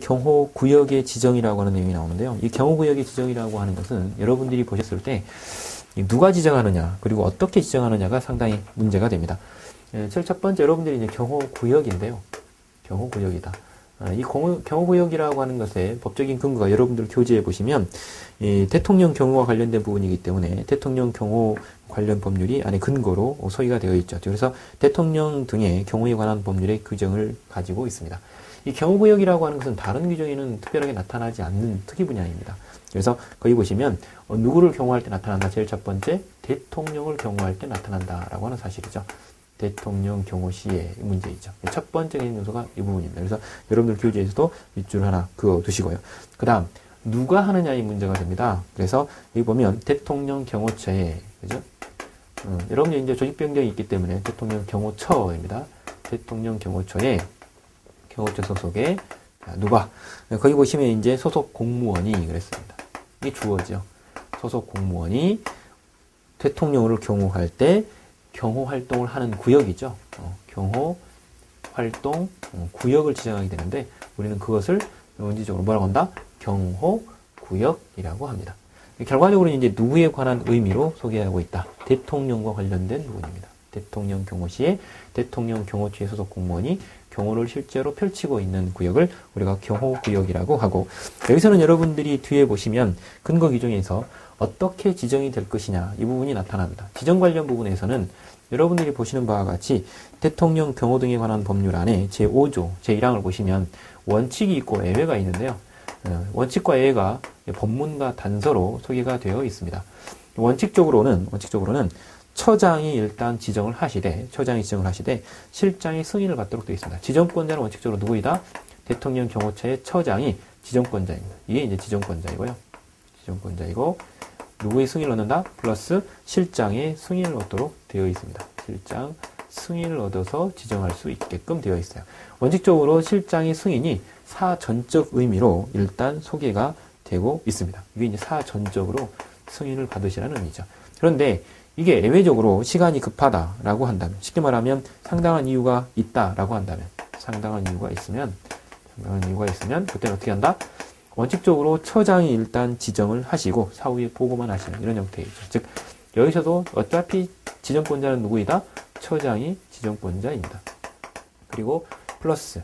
경호 구역의 지정이라고 하는 내용이 나오는데요. 이 경호 구역의 지정이라고 하는 것은 여러분들이 보셨을 때 누가 지정하느냐 그리고 어떻게 지정하느냐가 상당히 문제가 됩니다. 예, 첫 번째 여러분들이 이제 경호 구역인데요. 경호 구역이다. 아, 이 경호 구역이라고 하는 것의 법적인 근거가 여러분들 교재에 보시면 대통령 경호와 관련된 부분이기 때문에 대통령 경호 관련 법률이 안에 근거로 소개가 되어 있죠. 그래서 대통령 등의 경호에 관한 법률의 규정을 가지고 있습니다. 이 경호구역이라고 하는 것은 다른 규정에는 특별하게 나타나지 않는 특이 분야입니다. 그래서 거기 보시면 어, 누구를 경호할 때 나타난다. 제일 첫 번째 대통령을 경호할 때 나타난다라고 하는 사실이죠. 대통령 경호 시의 문제이죠. 첫 번째 개념 요소가 이 부분입니다. 그래서 여러분들 교재에서도 밑줄 하나 그어 두시고요. 그 다음 누가 하느냐의 문제가 됩니다. 그래서 여기 보면 대통령 경호처에 그죠? 음, 여러분들 이제 조직 변경이 있기 때문에 대통령 경호처입니다. 대통령 경호처에 경호처 소속의 누가 거기 보시면 이제 소속 공무원이 그랬습니다. 이 주어죠. 소속 공무원이 대통령을 경호할 때 경호 활동을 하는 구역이죠. 어, 경호 활동 어, 구역을 지정하게 되는데 우리는 그것을 원지적으로 뭐라고 한다? 경호 구역이라고 합니다. 결과적으로 이제 누구에 관한 의미로 소개하고 있다. 대통령과 관련된 부분입니다. 대통령 경호 시에 대통령 경호처의 소속 공무원이 경호를 실제로 펼치고 있는 구역을 우리가 경호구역이라고 하고 여기서는 여러분들이 뒤에 보시면 근거 규정에서 어떻게 지정이 될 것이냐 이 부분이 나타납니다. 지정 관련 부분에서는 여러분들이 보시는 바와 같이 대통령 경호 등에 관한 법률 안에 제5조 제1항을 보시면 원칙이 있고 예외가 있는데요. 어, 원칙과 예외가 법문과 단서로 소개가 되어 있습니다. 원칙적으로는 원칙적으로는 처장이 일단 지정을 하시되 처장이 지정을 하시되 실장이 승인을 받도록 되어 있습니다. 지정권자는 원칙적으로 누구이다? 대통령 경호처의 처장이 지정권자입니다. 이게 이제 지정권자이고요. 지정권자이고 누구의 승인을 얻는다? 플러스 실장의 승인을 얻도록 되어 있습니다. 실장 승인을 얻어서 지정할 수 있게끔 되어 있어요. 원칙적으로 실장의 승인이 사전적 의미로 일단 소개가 되고 있습니다. 이게 이제 사전적으로 승인을 받으시라는 의미죠. 그런데 이게 예외적으로 시간이 급하다라고 한다면 쉽게 말하면 상당한 이유가 있다라고 한다면 상당한 이유가 있으면 상당한 이유가 있으면 그때는 어떻게 한다? 원칙적으로 처장이 일단 지정을 하시고 사후에 보고만 하시는 이런 형태이죠. 즉 여기서도 어차피 지정권자는 누구이다? 처장이 지정권자입니다. 그리고 플러스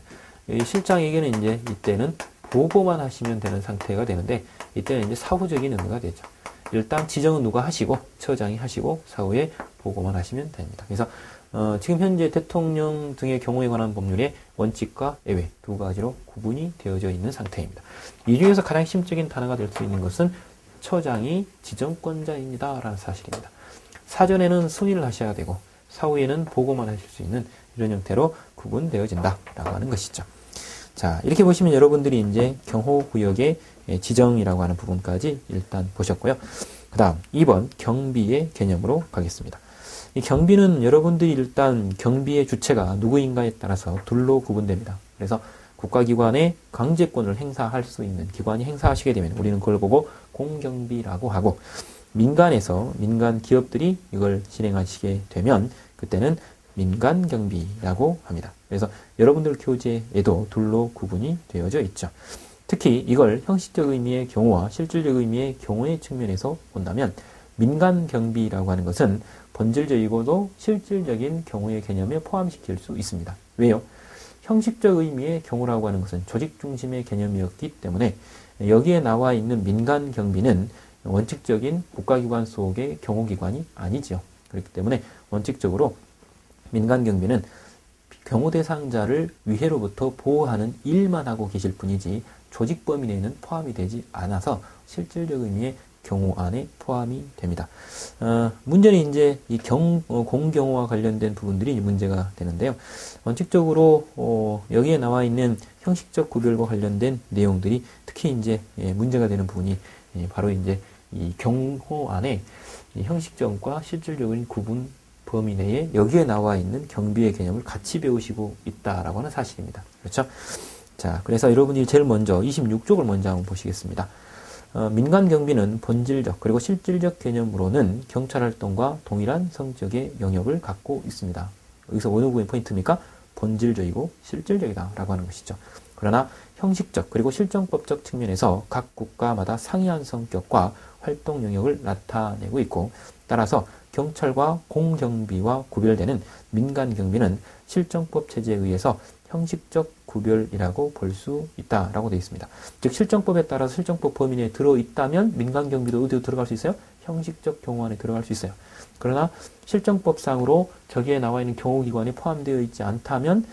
실장에게는 이제 이때는 보고만 하시면 되는 상태가 되는데 이때는 이제 사후적인 의미가 되죠. 일단 지정은 누가 하시고 처장이 하시고 사후에 보고만 하시면 됩니다. 그래서 어, 지금 현재 대통령 등의 경우에 관한 법률의 원칙과 예외 두 가지로 구분이 되어져 있는 상태입니다. 이 중에서 가장 핵심적인 단어가 될 수 있는 것은 처장이 지정권자입니다. 라는 사실입니다. 사전에는 승인을 하셔야 되고 사후에는 보고만 하실 수 있는 이런 형태로 구분되어진다 라고 하는 것이죠. 자 이렇게 보시면 여러분들이 이제 경호구역의 지정이라고 하는 부분까지 일단 보셨고요. 그 다음 2번 경비의 개념으로 가겠습니다. 이 경비는 여러분들이 일단 경비의 주체가 누구인가에 따라서 둘로 구분됩니다. 그래서 국가기관의 강제권을 행사할 수 있는 기관이 행사하시게 되면 우리는 그걸 보고 공경비라고 하고 민간에서 민간 기업들이 이걸 진행하시게 되면 그때는 민간 경비라고 합니다. 그래서 여러분들 교재에도 둘로 구분이 되어져 있죠. 특히 이걸 형식적 의미의 경우와 실질적 의미의 경우의 측면에서 본다면 민간 경비라고 하는 것은 본질적이고도 실질적인 경우의 개념에 포함시킬 수 있습니다. 왜요? 형식적 의미의 경우라고 하는 것은 조직 중심의 개념이었기 때문에 여기에 나와 있는 민간 경비는 원칙적인 국가기관 속의 경호기관이 아니지요. 그렇기 때문에 원칙적으로 민간 경비는 경호 대상자를 위해로부터 보호하는 일만 하고 계실 뿐이지 조직 범위 내에는 포함이 되지 않아서 실질적 의미의 경호 안에 포함이 됩니다. 어, 문제는 이제 이 경, 어, 공경호와 관련된 부분들이 문제가 되는데요. 원칙적으로 어, 여기에 나와 있는 형식적 구별과 관련된 내용들이 특히 이제 예, 문제가 되는 부분이 예, 바로 이제 이 경호 안에 이 형식적과 실질적인 구분 범위 내에 여기에 나와 있는 경비의 개념을 같이 배우시고 있다라고 하는 사실입니다. 그렇죠? 자, 그래서 여러분이 제일 먼저 26쪽을 먼저 한번 보시겠습니다. 어, 민간 경비는 본질적 그리고 실질적 개념으로는 경찰 활동과 동일한 성격의 영역을 갖고 있습니다. 여기서 어느 부분이 포인트입니까? 본질적이고 실질적이다라고 하는 것이죠. 그러나 형식적 그리고 실정법적 측면에서 각 국가마다 상이한 성격과 활동 영역을 나타내고 있고 따라서 경찰과 공경비와 구별되는 민간경비는 실정법 체제에 의해서 형식적 구별이라고 볼 수 있다라고 되어 있습니다. 즉 실정법에 따라서 실정법 범위 내에 들어 있다면 민간경비도 어디로 들어갈 수 있어요? 형식적 경호 안에 들어갈 수 있어요. 그러나 실정법상으로 저기에 나와 있는 경호기관이 포함되어 있지 않다면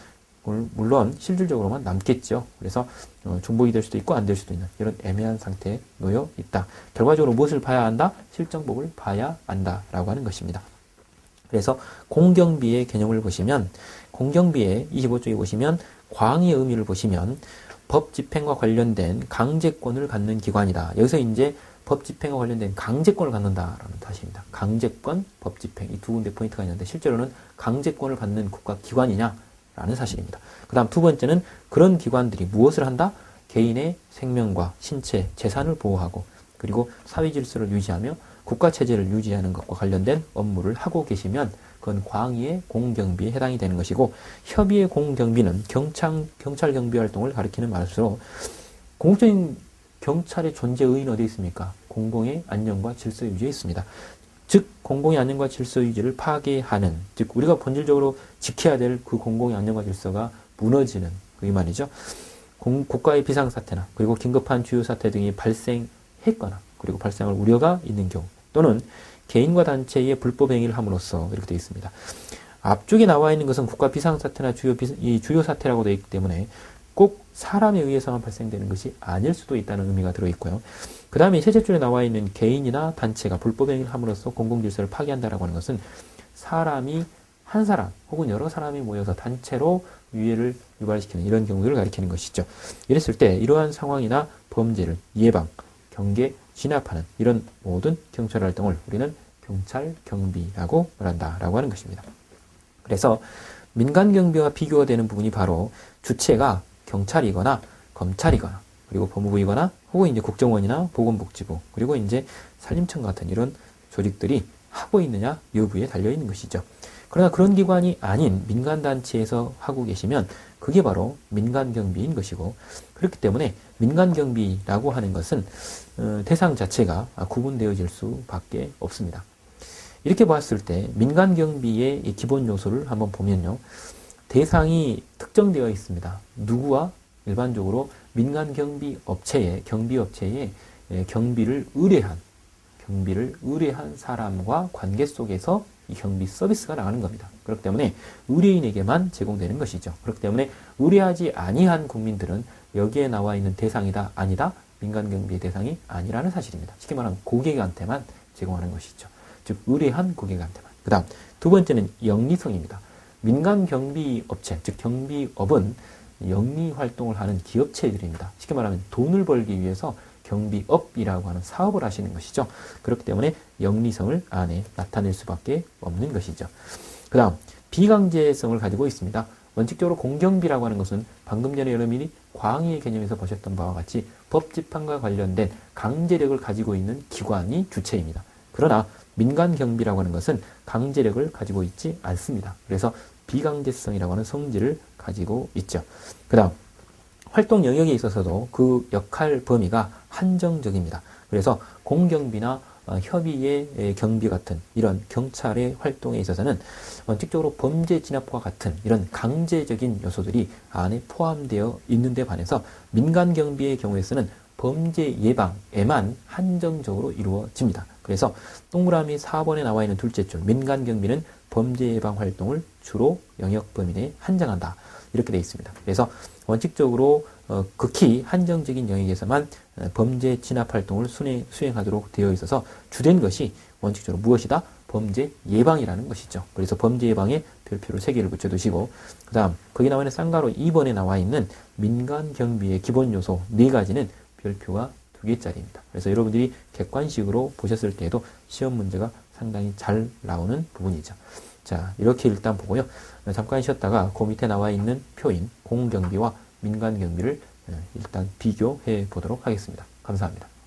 물론 실질적으로만 남겠죠. 그래서 어, 중복이 될 수도 있고 안 될 수도 있는 이런 애매한 상태에 놓여 있다. 결과적으로 무엇을 봐야 한다? 실정법을 봐야 한다라고 하는 것입니다. 그래서 공경비의 개념을 보시면 공경비의 25쪽에 보시면 광의 의미를 보시면 법 집행과 관련된 강제권을 갖는 기관이다. 여기서 이제 법 집행과 관련된 강제권을 갖는다라는 뜻입니다. 강제권, 법 집행 이 두 군데 포인트가 있는데 실제로는 강제권을 갖는 국가 기관이냐 라는 사실입니다. 그 다음 두 번째는 그런 기관들이 무엇을 한다? 개인의 생명과 신체, 재산을 보호하고 그리고 사회 질서를 유지하며 국가 체제를 유지하는 것과 관련된 업무를 하고 계시면 그건 광의의 공경비에 해당이 되는 것이고 협의의 공경비는 경찰 경찰 경비 활동을 가리키는 말수로 공적인 경찰의 존재 의의는 어디 있습니까? 공공의 안녕과 질서 유지에 있습니다. 즉 공공의 안녕과 질서 유지를 파괴하는 즉 우리가 본질적으로 지켜야 될 그 공공의 안녕과 질서가 무너지는 그이 말이죠. 공, 국가의 비상사태나 그리고 긴급한 주요 사태 등이 발생했거나 그리고 발생할 우려가 있는 경우 또는 개인과 단체의 불법 행위를 함으로써 이렇게 되어 있습니다. 앞쪽에 나와 있는 것은 국가 비상사태나 주요, 이 주요 사태라고 되어 있기 때문에 꼭 사람에 의해서만 발생되는 것이 아닐 수도 있다는 의미가 들어있고요. 그 다음에 셋째 줄에 나와 있는 개인이나 단체가 불법 행위를 함으로써 공공질서를 파괴한다라고 하는 것은 사람이 한 사람 혹은 여러 사람이 모여서 단체로 유해를 유발시키는 이런 경우를 가리키는 것이죠. 이랬을 때 이러한 상황이나 범죄를 예방, 경계, 진압하는 이런 모든 경찰 활동을 우리는 경찰 경비라고 말한다라고 하는 것입니다. 그래서 민간 경비와 비교가 되는 부분이 바로 주체가 경찰이거나 검찰이거나 그리고 법무부이거나 혹은 이제 국정원이나 보건복지부 그리고 이제 산림청 같은 이런 조직들이 하고 있느냐 여부에 달려 있는 것이죠. 그러나 그런 기관이 아닌 민간단체에서 하고 계시면 그게 바로 민간경비인 것이고 그렇기 때문에 민간경비라고 하는 것은 어, 대상 자체가 구분되어질 수밖에 없습니다. 이렇게 봤을 때 민간경비의 기본 요소를 한번 보면요. 대상이 특정되어 있습니다. 누구와 일반적으로 민간 경비 업체에 경비 업체에 예, 경비를 의뢰한 경비를 의뢰한 사람과 관계 속에서 이 경비 서비스가 나가는 겁니다. 그렇기 때문에 의뢰인에게만 제공되는 것이죠. 그렇기 때문에 의뢰하지 아니한 국민들은 여기에 나와 있는 대상이다 아니다 민간 경비의 대상이 아니라는 사실입니다. 쉽게 말하면 고객한테만 제공하는 것이죠. 즉 의뢰한 고객한테만. 그 다음 두 번째는 영리성입니다. 민간 경비 업체 즉 경비업은 영리 활동을 하는 기업체들입니다. 쉽게 말하면 돈을 벌기 위해서 경비업이라고 하는 사업을 하시는 것이죠. 그렇기 때문에 영리성을 안에 나타낼 수밖에 없는 것이죠. 그 다음 비강제성을 가지고 있습니다. 원칙적으로 공경비라고 하는 것은 방금 전에 여러분이 광의의 개념에서 보셨던 바와 같이 법 집행과 관련된 강제력을 가지고 있는 기관이 주체입니다. 그러나 민간 경비라고 하는 것은 강제력을 가지고 있지 않습니다. 그래서 비강제성이라고 하는 성질을 가지고 있죠. 그 다음 활동 영역에 있어서도 그 역할 범위가 한정적입니다. 그래서 공경비나 어, 협의의 경비 같은 이런 경찰의 활동에 있어서는 원칙적으로 범죄 진압과 같은 이런 강제적인 요소들이 안에 포함되어 있는데 반해서 민간 경비의 경우에서는 범죄 예방에만 한정적으로 이루어집니다. 그래서 동그라미 4번에 나와 있는 둘째 줄 민간 경비는 범죄 예방 활동을 주로 영역 범위 내에 한정한다. 이렇게 되어 있습니다. 그래서 원칙적으로 어, 극히 한정적인 영역에서만 어, 범죄 진압 활동을 수행, 수행하도록 되어 있어서 주된 것이 원칙적으로 무엇이다? 범죄 예방이라는 것이죠. 그래서 범죄 예방에 별표를 3개를 붙여두시고 그 다음 거기 나와 있는 쌍가로 2번에 나와 있는 민간 경비의 기본 요소 4가지는 별표가 2개짜리입니다. 그래서 여러분들이 객관식으로 보셨을 때에도 시험 문제가 상당히 잘 나오는 부분이죠. 자 이렇게 일단 보고요. 잠깐 쉬었다가 그 밑에 나와 있는 표인 공경비와 민간 경비를 일단 비교해 보도록 하겠습니다. 감사합니다.